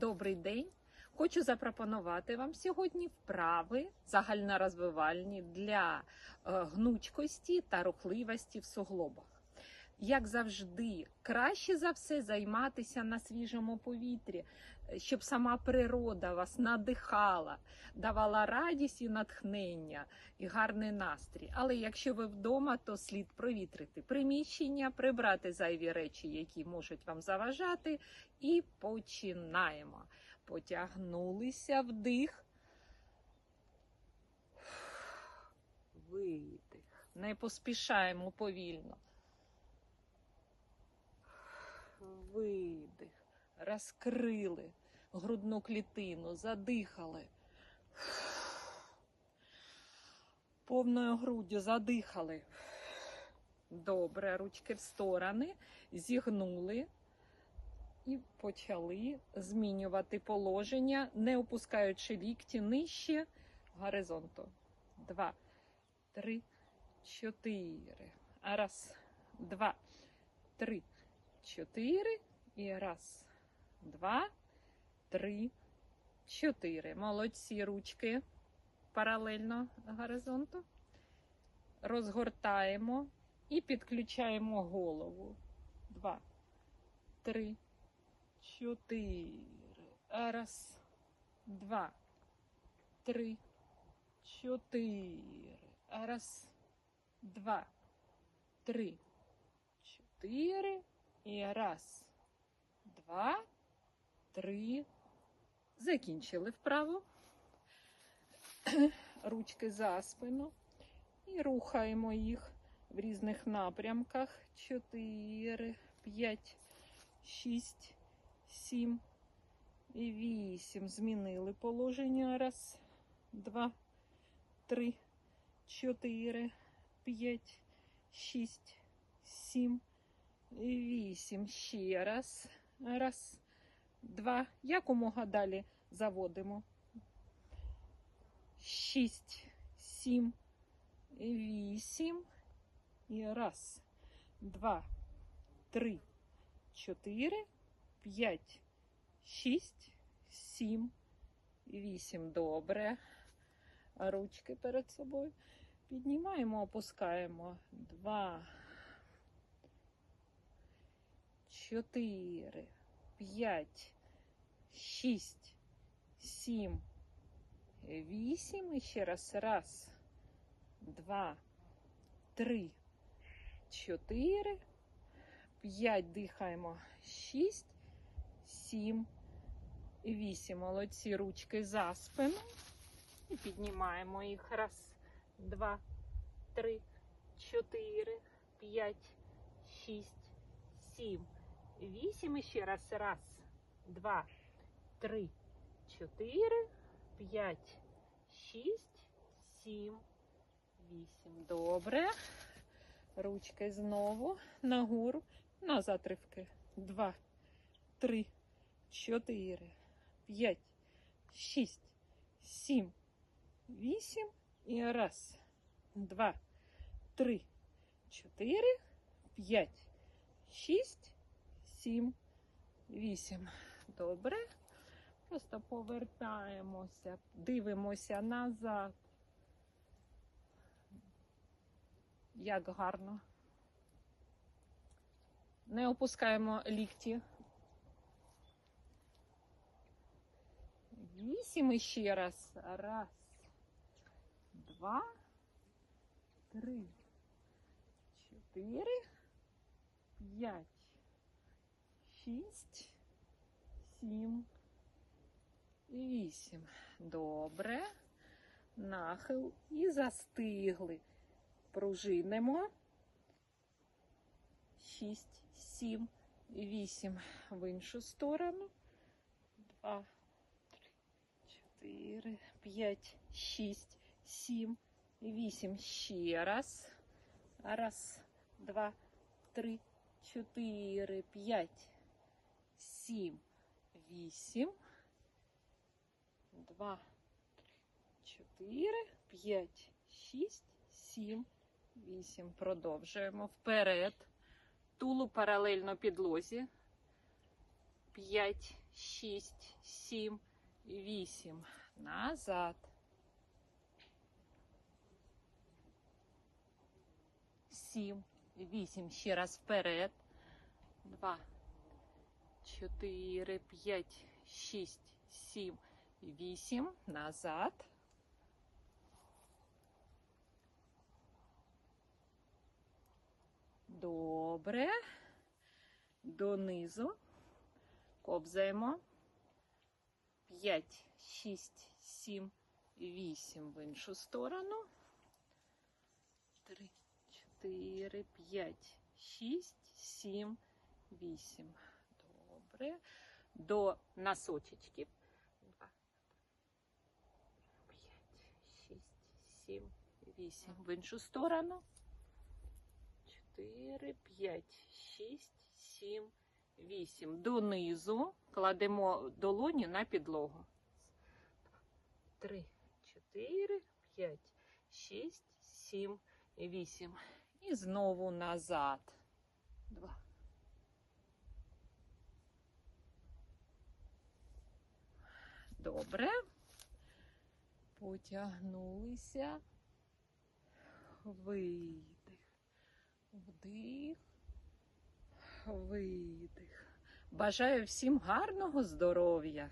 Добрий день! Хочу запропонувати вам сьогодні вправи загальнорозвивальні для е, гнучкості та рухливості в суглобах. Як завжди, краще за все займатися на свіжому повітрі, щоб сама природа вас надихала, давала радість і натхнення і гарний настрій. Але якщо ви вдома, то слід провітрити приміщення, прибрати зайві речі, які можуть вам заважати, і починаємо. Потягнулися вдих. Видих. Не поспішаємо повільно. Видих. Розкрили грудну клітину, задихали. Повною груддю задихали. Добре, ручки в сторони, зігнули і почали змінювати положення, не опускаючи лікті нижче горизонту. Два, три, чотири. Раз, два, три, чотири. І раз, два, три, чотири. Молодці ручки паралельно горизонту. Розгортаємо і підключаємо голову. Два, три, чотири. Раз, два, три, чотири. Раз, два, три, чотири. І раз, два, три. Закінчили вправо. Ручки за спину. І рухаємо їх в різних напрямках. Чотири, п'ять, шість, сім і вісім. Змінили положення. Раз, два, три, чотири, п'ять, шість, сім вісім. Ще раз. Раз, два. Якомога далі заводимо. Шість, сім, вісім. І раз, два, три, чотири, п'ять, шість, сім, вісім. Добре. Ручки перед собою. Піднімаємо, опускаємо. Два, чотири, п'ять, шість, сім, вісім. І ще раз. Раз, два, три, чотири, п'ять. Дихаємо. Шість, сім, вісім. Молодці ручки за спину. І піднімаємо їх. Раз, два, три, чотири, п'ять, шість, сім, вісім. І ще раз. Раз, два, три, чотири, п'ять, шість, сім, вісім. Добре. Ручки знову нагору. Назад ривки. Два, три, чотири, п'ять, шість, сім, вісім. І раз, два, три, чотири, п'ять, шість, сім, вісім. Добре. Просто повертаємося, дивимося назад. Як гарно. Не опускаємо лікті. Вісім ще раз. Раз, два, три, чотири, п'ять, шість, сім і вісім. Добре. Нахил і застигли. Пружинимо. Шість, сім, вісім. В іншу сторону. Два, три, чотири, п'ять, шість, сім, вісім. Ще раз. Раз, два, три, чотири, п'ять, сім, вісім. Два, три, чотири, п'ять, шість, сім, вісім. Продовжуємо вперед. Тулу паралельно підлозі. п'ять, шість, сім, вісім. Назад. Сім, вісім. Ще раз вперед. Два, чотири, п'ять, шість, сім, вісім. Назад. Добре. Донизу. Кобзаємо. 5, 6, 7, 8 в іншу сторону. 3, 4, 5, 6, 7, 8. Добре. До носочечків. 2, 5, 6, 7, 8 в іншу сторону. 4, 5, 6, 7, 8. Донизу кладемо долоні на підлогу. 3, 4, 5, 6, 7, 8. І знову назад. 2. Добре. Потягнулися. Видих. Вдих. Видих. Бажаю всім гарного здоров'я.